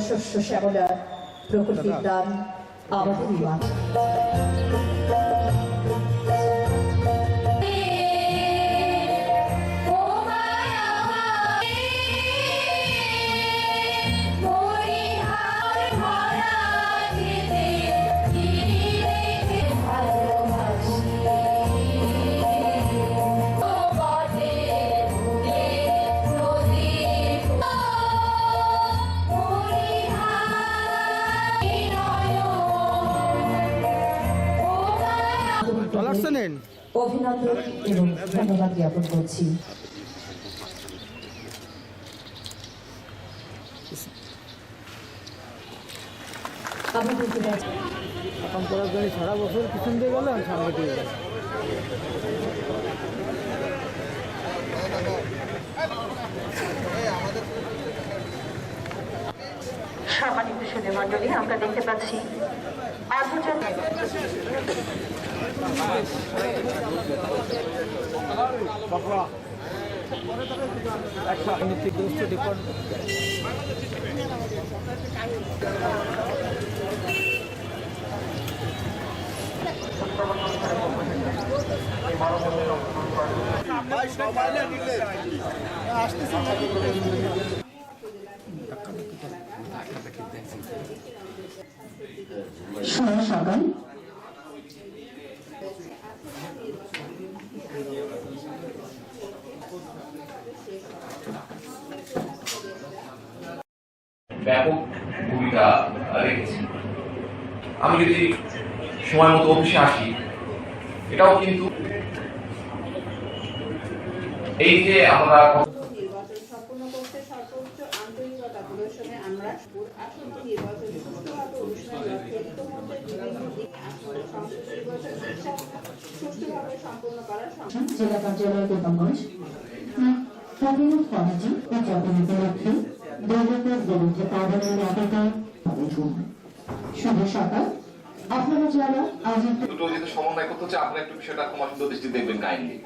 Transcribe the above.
শস্য শ্যামলা প্রকৃতির দান আমাদের চলাচ্ছেন অভিনন্দন এবং ধন্যবাদ জ্ঞাপন করছি। এখন করার জন্য সারা বছর পিছন দিয়ে গেল সামনে দিয়ে সম্মানিত সুধী মন্ডলী আমরা দেখতে পাচ্ছি। আন্তর্জাতিক নীতিগ্রস্ত ডিপার্ট শুভ সকাল ব্যাপক ভূমিকা রেখেছে। আমি যদি সময় মতো অফিসে আসি এটাও কিন্তু এই যে আমরা আমরা আসন্ন নির্বাচন সুষ্ঠুভাবে অনুষ্ঠানের লক্ষ্যে ইতিমধ্যে বিভিন্ন দিক আসন্ন সংসদ নির্বাচন সুষ্ঠুভাবে সম্পন্ন করার জেলা কার্যালয় গোপালগঞ্জ প্রতিরোধ কমিটি উদযাপন উপলক্ষে দুর্নীতির সমন্বয় করতে হচ্ছে আপনারা একটু বিষয়টা ক্ষমা সুন্দর দৃষ্টি দেখবেন কাইন্ডলি